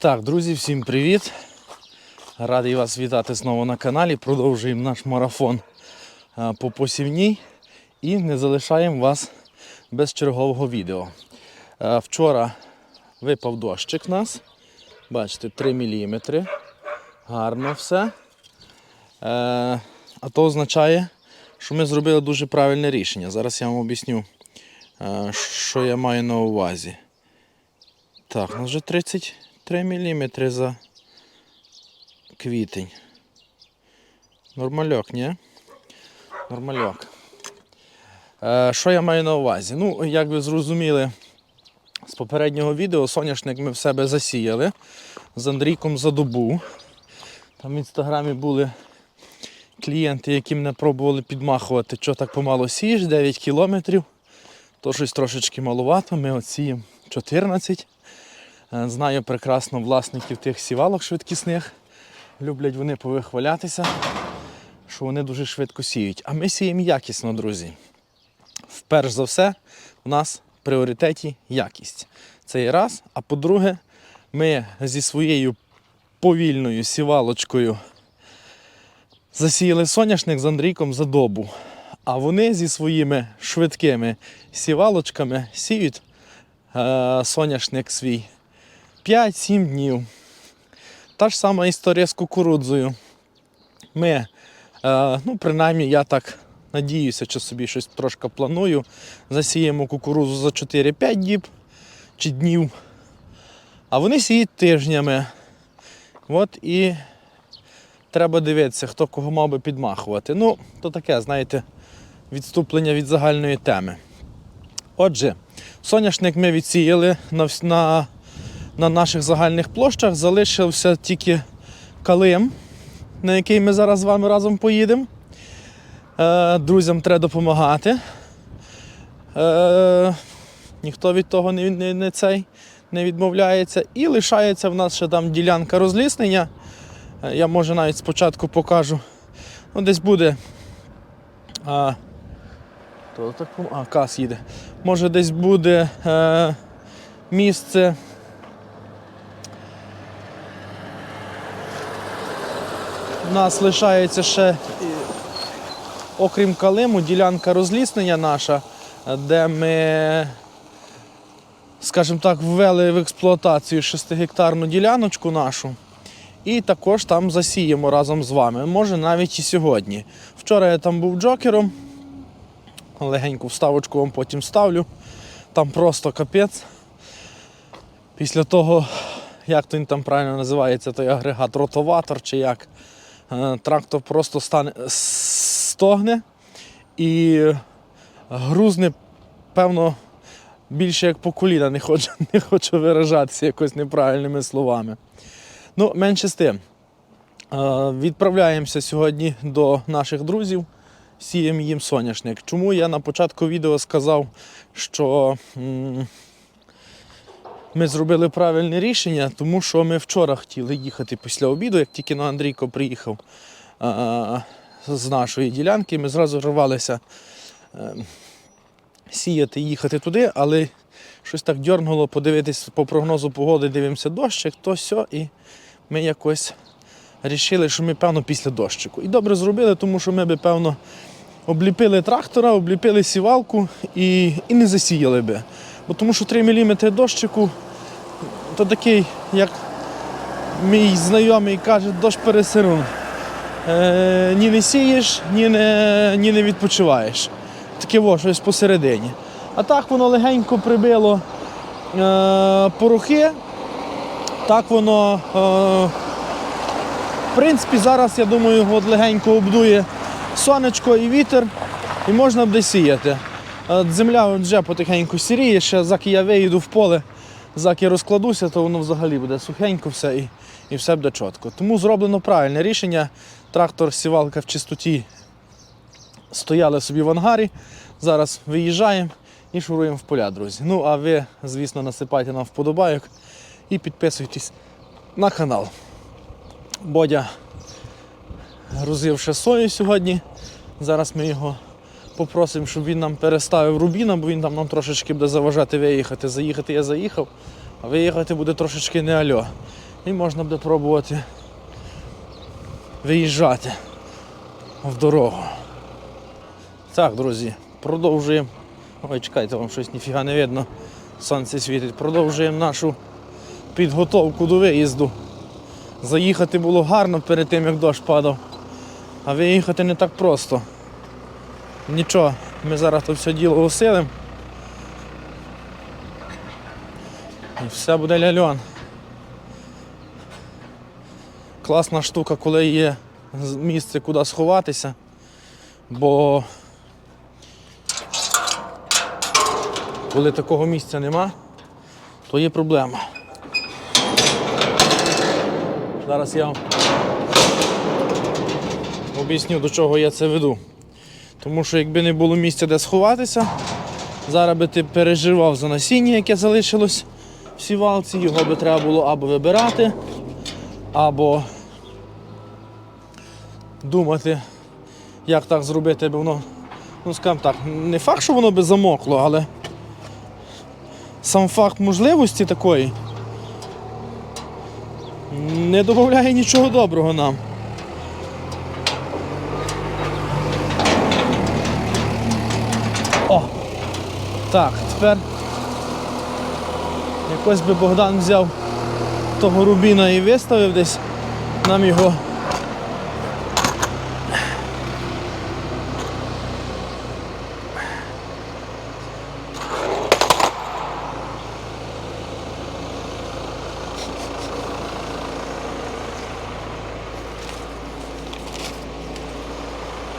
Так, друзі, всім привіт! Радий вас вітати знову на каналі. Продовжуємо наш марафон е, по посівній і не залишаємо вас без чергового відео. Е, Вчора випав дощик в нас. Бачите, 3 мм. Гарно все. Е, А то означає, що ми зробили дуже правильне рішення. Зараз я вам об'ясню, що я маю на увазі. Так, у нас вже 33 мм за квітень. Нормальок, ні? Нормальок. Е, що я маю на увазі? Ну, як ви зрозуміли з попереднього відео, соняшник ми в себе засіяли з Андрійком за добу. Там в інстаграмі були клієнти, які мене пробували підмахувати, що так помало сієш, 9 кілометрів. То щось трошечки малувато, ми от сіємо 14. Е, Знаю прекрасно власників тих сівалок швидкісних. Люблять вони повихвалятися, що вони дуже швидко сіють. А ми сіємо якісно, друзі. Вперш за все, у нас в пріоритеті якість. Це є раз. А по-друге, ми зі своєю повільною сівалочкою засіяли соняшник з Андрійком за добу. А вони зі своїми швидкими сівалочками сіють е, соняшник свій 5-7 днів. Та ж сама історія з кукурудзою. Ми, е, ну, принаймні, я так надіюся, що собі щось трошки планую. Засіємо кукурудзу за 4-5 діб чи днів. А вони сіють тижнями. От і треба дивитися, хто кого мав би підмахувати. Ну, то таке, знаєте, відступлення від загальної теми. Отже, соняшник ми відсіяли на, на, на наших загальних площах, залишився тільки калим, на який ми зараз з вами разом поїдемо. Е, друзям треба допомагати. Е, ніхто від того не, не, не, цей, не відмовляється. І лишається в нас ще там ділянка розліснення. Е, Я може навіть спочатку покажу. Ну, десь буде. А, то так, а, кас їде. Може десь буде е, місце. У нас лишається ще, окрім калиму, ділянка розліснення наша, е, де ми, скажімо так, ввели в експлуатацію 6-гектарну діляночку нашу. І також там засіємо разом з вами. Може навіть і сьогодні. Вчора я там був джокером. Легеньку вставочку вам потім ставлю. Там просто капець. Після того, як він там правильно називається, той агрегат ротоватор чи як, е, трактор просто стане, стогне і грузне, певно, більше як по коліна, не хочу, не хочу виражатися якось неправильними словами. Ну, менше з тим. Е, Відправляємося сьогодні до наших друзів, сіємо їм соняшник. Чому я на початку відео сказав, що ми зробили правильне рішення, тому що ми вчора хотіли їхати після обіду, як тільки на Андрійко приїхав е, з нашої ділянки, ми зразу рвалися е, сіяти, їхати туди, але щось так дьорнуло подивитись по прогнозу погоди, дивимося дощик, то все, і ми якось вирішили, що ми, певно, після дощику. І добре зробили, тому що ми би, певно, обліпили трактора, обліпили сівалку і, і не засіяли би. Бо тому що 3 мм дощику то такий, як мій знайомий каже, дощ пересирун. Е, ні не сієш, ні не, ні не відпочиваєш. Таке во, щось посередині. А так воно легенько прибило е, порохи. Так воно, е, в принципі, зараз, я думаю, от легенько обдує сонечко і вітер, і можна буде сіяти. Е, Земля вже потихеньку сіріє, ще заки я виїду в поле, заки розкладуся, то воно взагалі буде сухенько все і, і все буде чітко. Тому зроблено правильне рішення. Трактор, сівалка в чистоті стояли собі в ангарі. Зараз виїжджаємо і шуруємо в поля, друзі. Ну, а ви, звісно, насипайте нам вподобайок і підписуйтесь на канал. Бодя грузив сою сьогодні. Зараз ми його попросимо, щоб він нам переставив рубіна, бо він там нам трошечки буде заважати виїхати. Заїхати я заїхав, а виїхати буде трошечки не альо. І можна буде пробувати виїжджати в дорогу. Так, друзі, продовжуємо. Ой, чекайте, вам щось ніфіга не видно. Сонце світить. Продовжуємо нашу підготовку до виїзду. Заїхати було гарно перед тим, як дощ падав. А виїхати не так просто. Нічого, ми зараз то все діло усилимо. І все буде ляльон. Класна штука, коли є місце, куди сховатися, бо коли такого місця нема, то є проблема. Зараз я вам об'ясню, до чого я це веду. Тому що якби не було місця, де сховатися, зараз би ти переживав за насіння, яке залишилось в сівалці, його би треба було або вибирати, або думати, як так зробити, аби воно, ну скажімо так, не факт, що воно би замокло, але сам факт можливості такої не додає нічого доброго нам. Так, тепер якось би Богдан взяв того рубіна і виставив десь нам його.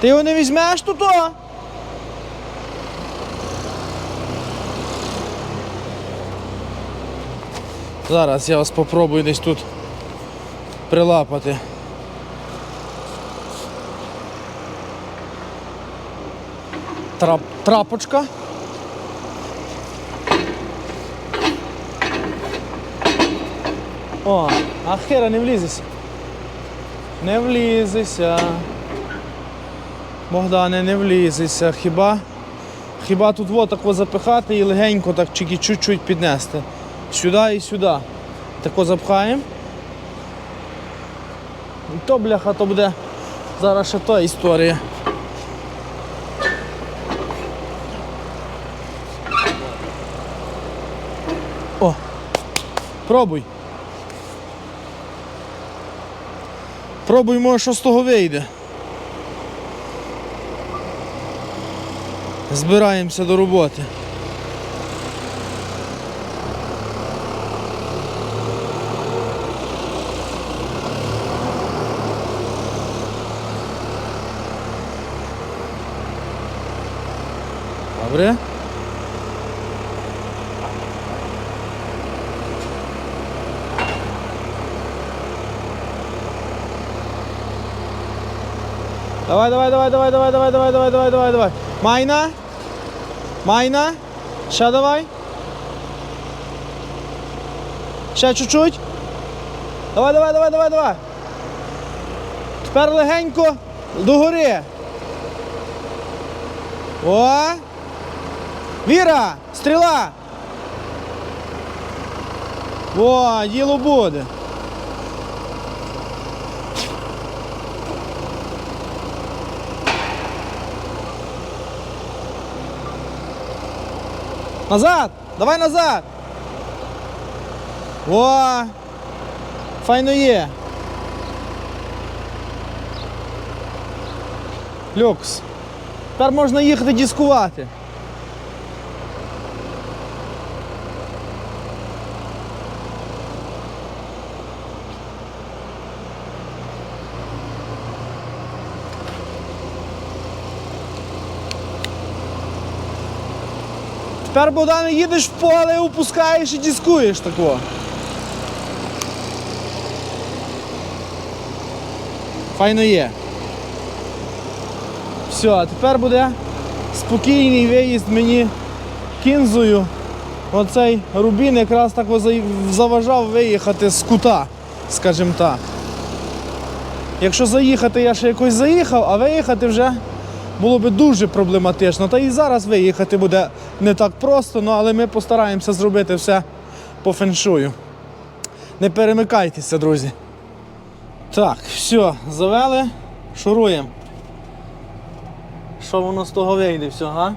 Ти його не візьмеш тут? Зараз я вас попробую десь тут прилапати. Трап, трапочка. О, а хера не влізеся. Не влізеся. Богдане, не влізеся. Хіба? Хіба тут вот тако запихати і легенько так чуть-чуть піднести. Сюди і сюди. Тако запхаємо. То бляха, то буде зараз ще та історія. О! Пробуй. Пробуй, може, що з того вийде. Збираємося до роботи. Добре. Давай, давай, давай, давай, давай, давай, давай, давай, давай, давай, давай. Майна. Майна. Ще давай. Ще чуть-чуть. Давай, давай, давай, давай, давай. Тепер легенько догори. О! Віра! Стріла! О, діло буде. Назад! Давай назад! О! Файно є. Люкс. Тепер можна їхати дискувати. Тепер Богдан їдеш в поле, опускаєш і дискуєш тако. Файно є. Все, а тепер буде спокійний виїзд мені кінзою. Оцей рубін якраз так заважав виїхати з кута, скажімо так. Якщо заїхати, я ще якось заїхав, а виїхати вже було би дуже проблематично. Та і зараз виїхати буде не так просто, ну, але ми постараємося зробити все по феншую. Не перемикайтеся, друзі. Так, все, завели, шуруємо. Що воно з того вийде все, га?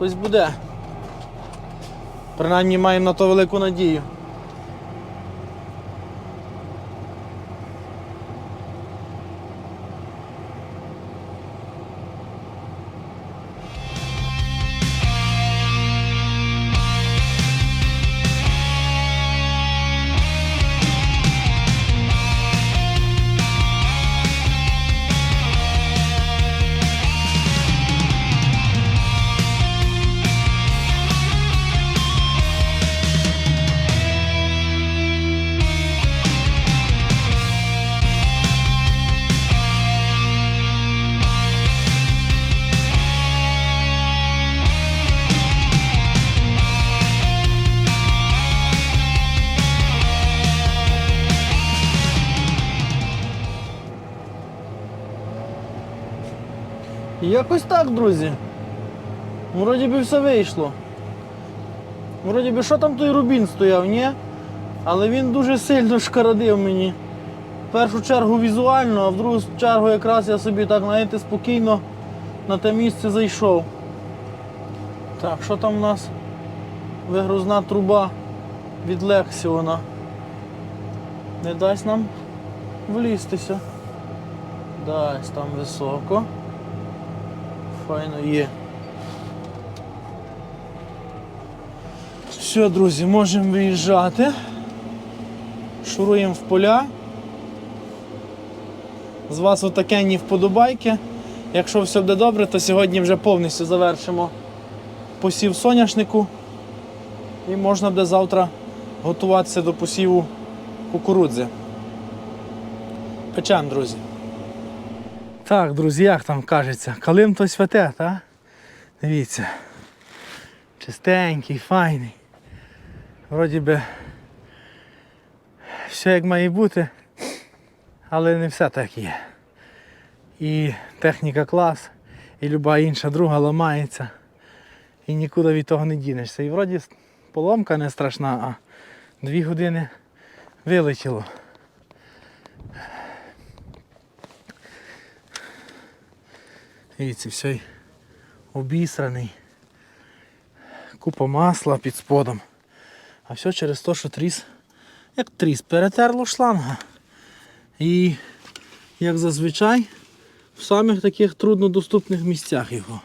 Ось буде. Принаймні маємо на то велику надію. Якось так, друзі. Вроді би все вийшло. Вроді би, що там той рубін стояв, ні? Але він дуже сильно шкародив мені. В першу чергу візуально, а в другу чергу якраз я собі так, знаєте, спокійно на те місце зайшов. Так, що там у нас? Вигрузна труба від Лексіона. Не дасть нам влізтися. Дасть там високо. Файно є. Все, друзі, можемо виїжджати. Шуруємо в поля. З вас отакенні вподобайки. Якщо все буде добре, то сьогодні вже повністю завершимо посів соняшнику. І можна буде завтра готуватися до посіву кукурудзи. Печем, друзі. Так, друзі, як там кажеться, калим то святе, так? Дивіться. Чистенький, файний. Вроді би все як має бути, але не все так є. І техніка клас, і люба інша друга ламається. І нікуди від того не дінешся. І вроді поломка не страшна, а дві години вилетіло. Дивіться, все обісраний. Купа масла під сподом. А все через те, що тріс, як тріс, перетерло шланга. І, як зазвичай, в самих таких труднодоступних місцях його.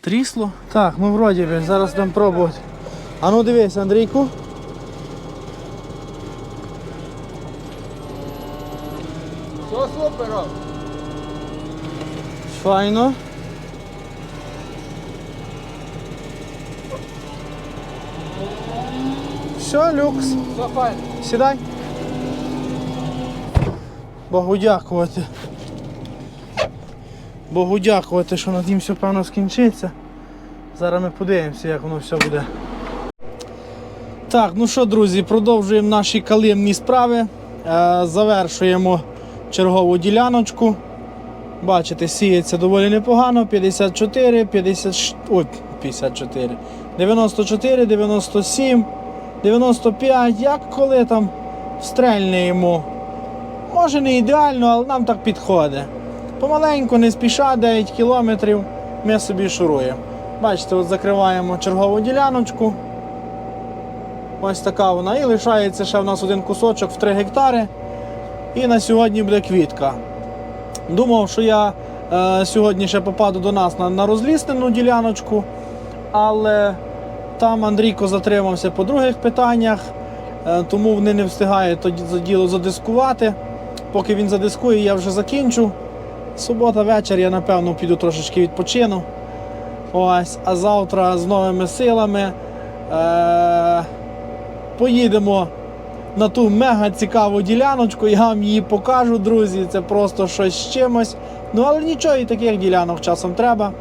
Трісло. Так, ми вроді зараз будемо пробувати. А ну дивись, Андрійку. Файно. Все, люкс. Все файно. Сідай. Богу дякувати. Богу дякувати, що над ним все певно скінчиться. Зараз ми подивимося, як воно все буде. Так, ну що, друзі, продовжуємо наші калимні справи. Е, завершуємо чергову діляночку. Бачите, сіється доволі непогано. 54, 50, ой, 54, 94, 97, 95, як коли там стрельнемо. Може не ідеально, але нам так підходить. Помаленьку, не спіша, 9 кілометрів ми собі шуруємо. Бачите, от закриваємо чергову діляночку. Ось така вона. І лишається ще в нас один кусочок в 3 гектари. І на сьогодні буде квітка. Думав, що я е, сьогодні ще попаду до нас на, на розліснену діляночку, але там Андрійко затримався по других питаннях, е, тому вони не встигають тоді за діло задискувати. Поки він задискує, я вже закінчу. Субота вечір, я напевно піду трошечки відпочину. Ось, а завтра з новими силами е, поїдемо на ту мега цікаву діляночку. Я вам її покажу, друзі. Це просто щось з чимось. Ну, але нічого, і таких ділянок часом треба.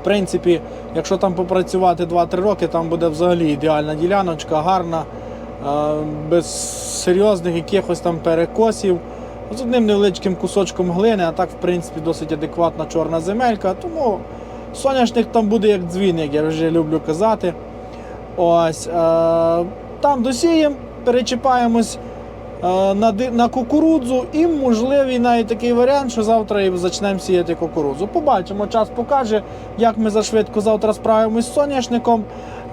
В принципі, якщо там попрацювати 2-3 роки, там буде взагалі ідеальна діляночка, гарна, е, без серйозних якихось там перекосів. З одним невеличким кусочком глини, а так, в принципі, досить адекватна чорна земелька. Тому соняшник там буде як дзвін, як я вже люблю казати. Ось, е, там досіємо, перечіпаємось е, на, на кукурудзу і можливий навіть такий варіант, що завтра і почнемо сіяти кукурудзу. Побачимо, час покаже, як ми зашвидко завтра справимось з соняшником,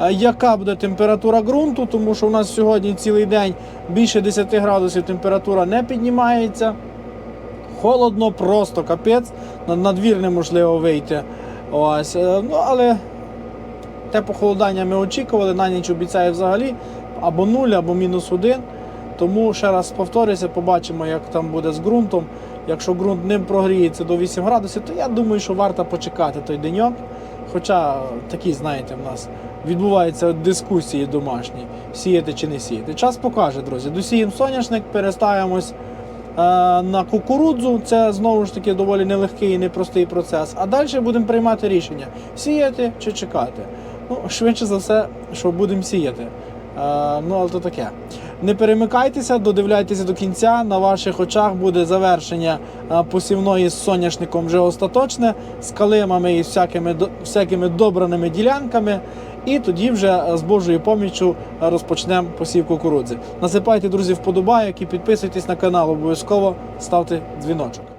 е, яка буде температура ґрунту, тому що у нас сьогодні цілий день більше 10 градусів температура не піднімається. Холодно, просто капець. На, двір неможливо вийти. Ось. е, Ну, але те похолодання ми очікували, на ніч обіцяє взагалі або 0, або мінус 1. Тому ще раз повторюся, побачимо, як там буде з ґрунтом. Якщо ґрунт не прогріється до 8 градусів, то я думаю, що варто почекати той деньок. Хоча такі, знаєте, в нас відбуваються дискусії домашні, сіяти чи не сіяти. Час покаже, друзі. Досіємо соняшник, переставимось е, на кукурудзу. Це знову ж таки доволі нелегкий і непростий процес. А далі будемо приймати рішення: сіяти чи чекати. Ну, швидше за все, що будемо сіяти. Е, ну, але то таке. Не перемикайтеся, додивляйтеся до кінця. На ваших очах буде завершення е, посівної з соняшником вже остаточне, з калимами і всякими, всякими добраними ділянками. І тоді вже е, з Божою поміччю розпочнемо посів кукурудзи. Насипайте, друзі, вподобайок і підписуйтесь на канал. Обов'язково ставте дзвіночок.